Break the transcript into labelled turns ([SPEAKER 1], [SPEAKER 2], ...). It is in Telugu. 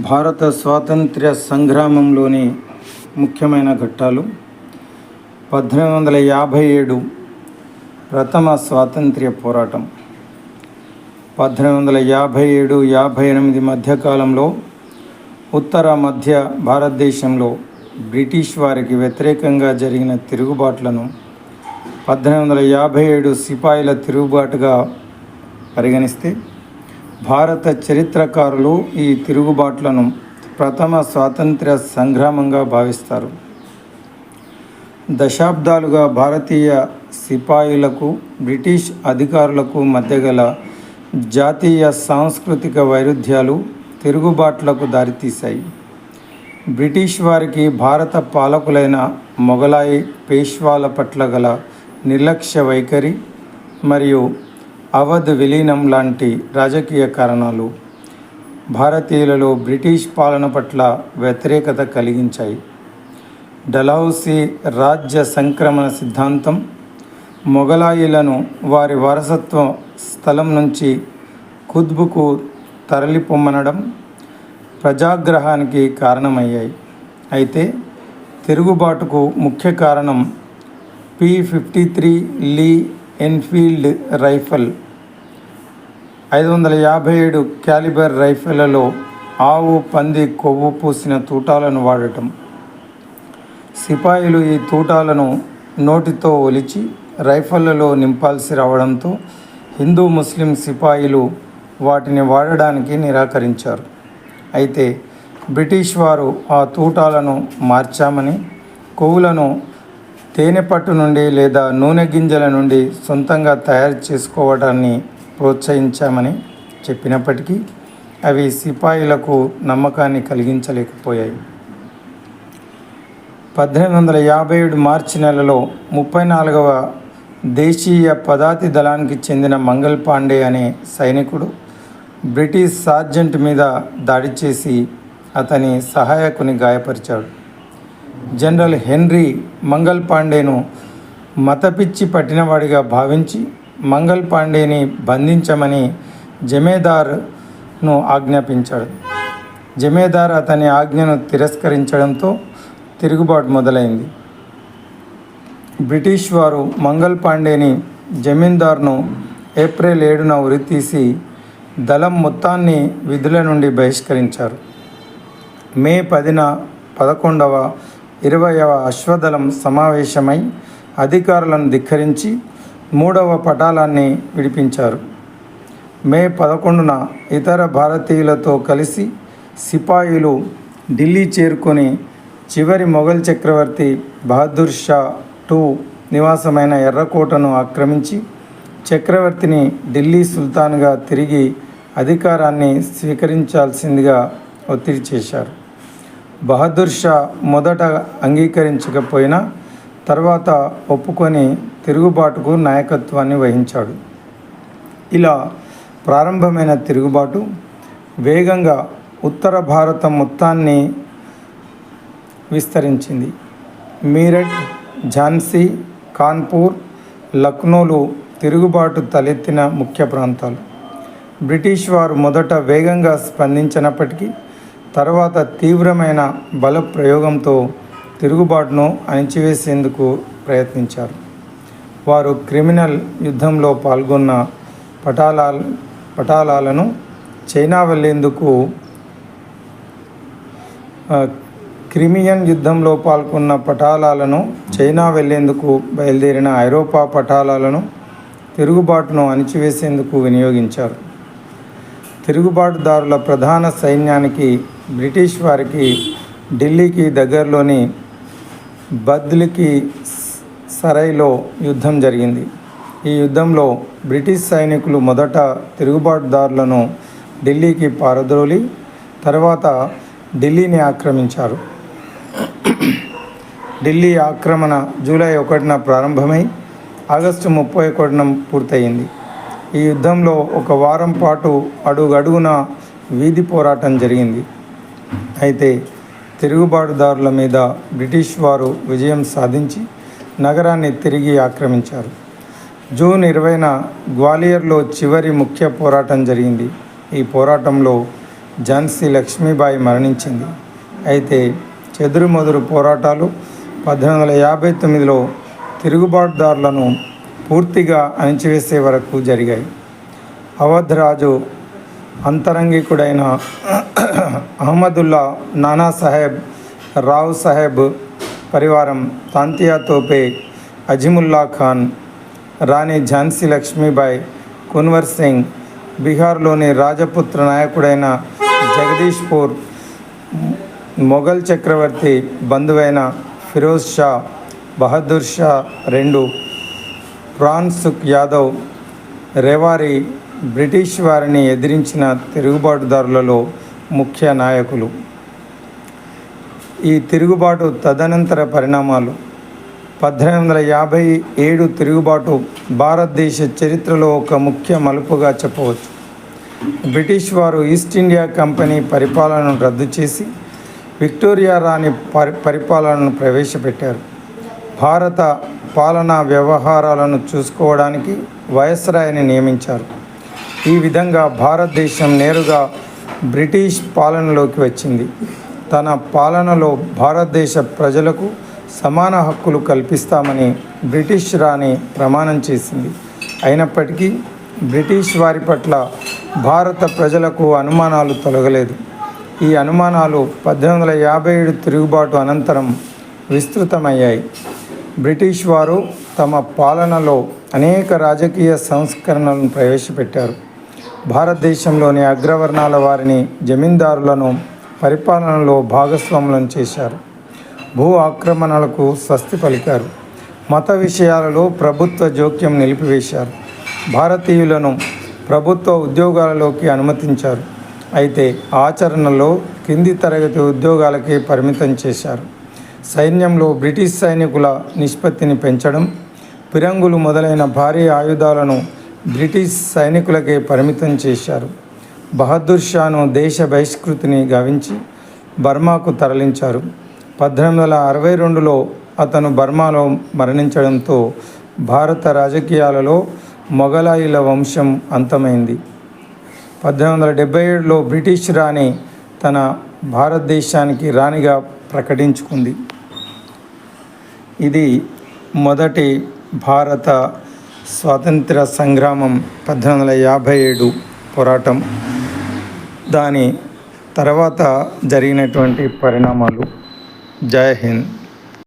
[SPEAKER 1] భారత స్వాతంత్ర్య సంగ్రామంలోని ముఖ్యమైన ఘట్టాలు. పద్దెనిమిది వందల యాభై ఏడు ప్రథమ స్వాతంత్ర్య పోరాటం. పద్దెనిమిది వందల యాభై ఏడు యాభై ఎనిమిది మధ్యకాలంలో ఉత్తర మధ్య భారతదేశంలో బ్రిటిష్ వారికి వ్యతిరేకంగా జరిగిన తిరుగుబాట్లను పద్దెనిమిది వందల యాభై ఏడు సిపాయిల తిరుగుబాటుగా పరిగణిస్తే భారత చరిత్రకారులు ఈ తిరుగుబాట్లను ప్రథమ స్వాతంత్ర సంగ్రామంగా భావిస్తారు. దశాబ్దాలుగా భారతీయ సిపాయిలకు బ్రిటిష్ అధికారులకు మధ్య గల జాతీయ సాంస్కృతిక వైరుధ్యాలు తిరుగుబాట్లకు దారితీశాయి. బ్రిటిష్ వారికి భారత పాలకులైన మొఘలాయి పేష్వాల పట్ల గల నిర్లక్ష్య వైఖరి మరియు అవధ్ విలీనం లాంటి రాజకీయ కారణాలు భారతీయులలో బ్రిటిష్ పాలన పట్ల వ్యతిరేకత కలిగించాయి. డలహౌసీ రాజ్య సంక్రమణ సిద్ధాంతం మొఘలాయిలను వారి వారసత్వ స్థలం నుంచి కుద్బుకు తరలిపొమ్మనడం ప్రజాగ్రహానికి కారణమయ్యాయి. అయితే తిరుగుబాటుకు ముఖ్య కారణం P fifty three Lee Enfield rifle ఐదు వందల యాభై ఏడు క్యాలిబర్ రైఫిళ్ళలో ఆవు పంది కొవ్వు పూసిన తూటాలను వాడటం. సిపాయిలు ఈ తూటాలను నోటితో ఒలిచి రైఫళ్ళలో నింపాల్సి రావడంతో హిందూ ముస్లిం సిపాయిలు వాటిని వాడడానికి నిరాకరించారు. అయితే బ్రిటిష్ వారు ఆ తూటాలను మార్చామని కొవ్వులను తేనెపట్టు నుండి లేదా నూనె గింజల నుండి సొంతంగా తయారు చేసుకోవడాన్ని ప్రోత్సహించామని చెప్పినప్పటికీ అవి సిపాయిలకు నమ్మకాన్ని కలిగించలేకపోయాయి. పద్దెనిమిది వందల యాభై ఏడు మార్చి నెలలో ముప్పై నాలుగవ దేశీయ పదాతి దళానికి చెందిన మంగల్ పాండే అనే సైనికుడు బ్రిటిష్ సార్జెంట్ మీద దాడి చేసి అతని సహాయకుని గాయపరిచాడు. జనరల్ హెన్రీ మంగల్ పాండేను మతపిచ్చి పట్టినవాడిగా భావించి మంగల్ పాండేని బంధించమని జమేదార్ను ఆజ్ఞాపించాడు. జమేదార్ అతని ఆజ్ఞను తిరస్కరించడంతో తిరుగుబాటు మొదలైంది. బ్రిటిష్ వారు మంగల్ పాండేని జమీందార్ను ఏప్రిల్ ఏడున ఉరితీసి దళం మొత్తాన్ని విధుల నుండి బహిష్కరించారు. మే పదిన పదకొండవ ఇరవైవ అశ్వదళం సమావేశమై అధికారులను ధిక్కరించి మూడవ పటాలాన్ని విడిపించారు. మే పదకొండున ఇతర భారతీయులతో కలిసి సిపాయిలు ఢిల్లీ చేరుకొని చివరి మొఘల్ చక్రవర్తి బహదూర్ షా టూ నివాసమైన ఎర్రకోటను ఆక్రమించి చక్రవర్తిని ఢిల్లీ సుల్తాన్గా తిరిగి అధికారాన్ని స్వీకరించాల్సిందిగా ఒత్తిడి చేశారు. బహదూర్ షా మొదట అంగీకరించకపోయినా తర్వాత ఒప్పుకొని తిరుగుబాటుకు నాయకత్వాన్ని వహించాడు. ఇలా ప్రారంభమైన తిరుగుబాటు వేగంగా ఉత్తర భారతం మొత్తాన్ని విస్తరించింది. మీరట్ ఝాన్సీ కాన్పూర్ లక్నోలు తిరుగుబాటు తలెత్తిన ముఖ్య ప్రాంతాలు. బ్రిటిష్ వారు మొదట వేగంగా స్పందించినప్పటికీ తర్వాత తీవ్రమైన బల ప్రయోగంతో తిరుగుబాటును అణిచివేసేందుకు ప్రయత్నించారు. వారు క్రిమినల్ యుద్ధంలో పాల్గొన్న పటాలాల్ పటాలాలను చైనా వెళ్ళేందుకు క్రిమియన్ యుద్ధంలో పాల్గొన్న పటాలాలను చైనా వెళ్ళేందుకు బయలుదేరిన ఐరోపా పటాలాలను తిరుగుబాటును అణిచివేసేందుకు వినియోగించారు. తిరుగుబాటుదారుల ప్రధాన సైన్యానికి బ్రిటిష్ వారికి ఢిల్లీకి దగ్గరలోని బద్లికి సరైలో యుద్ధం జరిగింది. ఈ యుద్ధంలో బ్రిటిష్ సైనికులు మొదట తిరుగుబాటుదారులను ఢిల్లీకి పారద్రోలి తర్వాత ఢిల్లీని ఆక్రమించారు. ఢిల్లీ ఆక్రమణ జూలై ఒకటిన ప్రారంభమై ఆగస్టు ముప్పై ఒకటిన పూర్తయింది. ఈ యుద్ధంలో ఒక వారం పాటు అడుగడుగున వీధి పోరాటం జరిగింది. అయితే తిరుగుబాటుదారుల మీద బ్రిటిష్ వారు విజయం సాధించి నగరాన్ని తిరిగి ఆక్రమించారు. జూన్ ఇరవైన గ్వాలియర్లో చివరి ముఖ్య పోరాటం జరిగింది. ఈ పోరాటంలో ఝాన్సీ లక్ష్మీబాయి మరణించింది. అయితే చెదురుమదురు పోరాటాలు పద్దెనిమిది వందల యాభై తొమ్మిదిలో తిరుగుబాటుదారులను పూర్తిగా అణిచివేసే వరకు జరిగాయి. అవధ్ రాజు అంతరంగికుడైన అహ్మదుల్లా నానా సాహెబ్ రావ్ సాహెబ్ పరివారం తాంతియా తోపే అజిముల్లా ఖాన్ రాణి ఝాన్సీ లక్ష్మీబాయి కున్వర్ సింగ్ బీహార్లోని రాజపుత్ర నాయకుడైన జగదీష్పూర్ మొఘల్ చక్రవర్తి బంధువైన ఫిరోజ్ షా బహదూర్ షా రెండు ప్రాన్ సుఖ్ యాదవ్ రేవారి బ్రిటిష్ వారిని ఎదిరించిన తిరుగుబాటుదారులలో ముఖ్య నాయకులు. ఈ తిరుగుబాటు తదనంతర పరిణామాలు. పద్దెనిమిది వందల యాభై ఏడు తిరుగుబాటు భారతదేశ చరిత్రలో ఒక ముఖ్య మలుపుగా చెప్పవచ్చు. బ్రిటిష్ వారు ఈస్ట్ ఇండియా కంపెనీ పరిపాలనను రద్దు చేసి విక్టోరియా రాణి పరి పరిపాలనను ప్రవేశపెట్టారు. భారత పాలనా వ్యవహారాలను చూసుకోవడానికి వయస్రాయని నియమించారు. ఈ విధంగా భారతదేశం నేరుగా బ్రిటిష్ పాలనలోకి వచ్చింది. తన పాలనలో భారతదేశ ప్రజలకు సమాన హక్కులు కల్పిస్తామని బ్రిటిష్ రాణి ప్రమాణం చేసింది. అయినప్పటికీ బ్రిటిష్ వారి పట్ల భారత ప్రజలకు అనుమానాలు తొలగలేదు. ఈ అనుమానాలు పద్దెనిమిది వందల యాభై ఏడు తిరుగుబాటు అనంతరం విస్తృతమయ్యాయి. బ్రిటిష్ వారు తమ పాలనలో అనేక రాజకీయ సంస్కరణలను ప్రవేశపెట్టారు. భారతదేశంలోని అగ్రవర్ణాల వారిని జమీందారులను పరిపాలనలో భాగస్వాములను చేశారు. భూ ఆక్రమణలకు స్వస్తి పలికారు. మత విషయాలలో ప్రభుత్వ జోక్యం నిలిపివేశారు. భారతీయులను ప్రభుత్వ ఉద్యోగాలలోకి అనుమతించారు. అయితే ఆచరణలో కింది తరగతి ఉద్యోగాలకే పరిమితం చేశారు. సైన్యంలో బ్రిటిష్ సైనికుల నిష్పత్తిని పెంచడం పిరంగులు మొదలైన భారీ ఆయుధాలను బ్రిటిష్ సైనికులకే పరిమితం చేశారు. బహదూర్ షాను దేశ బహిష్కృతిని గావించి బర్మాకు తరలించారు. పద్దెనిమిది వందల అరవై రెండులో అతను బర్మాలో మరణించడంతో భారత రాజకీయాలలో మొఘలాయిల వంశం అంతమైంది. పద్దెనిమిది వందల డెబ్బై ఏడులో బ్రిటిష్ రాణి తన భారతదేశానికి రాణిగా ప్రకటించుకుంది. ఇది మొదటి భారత స్వాతంత్ర సంగ్రామం పద్దెనిమిది వందల యాభై ఏడు పోరాటం. దాని తర్వాత జరిగినటువంటి పరిణామాలు. జై హింద్.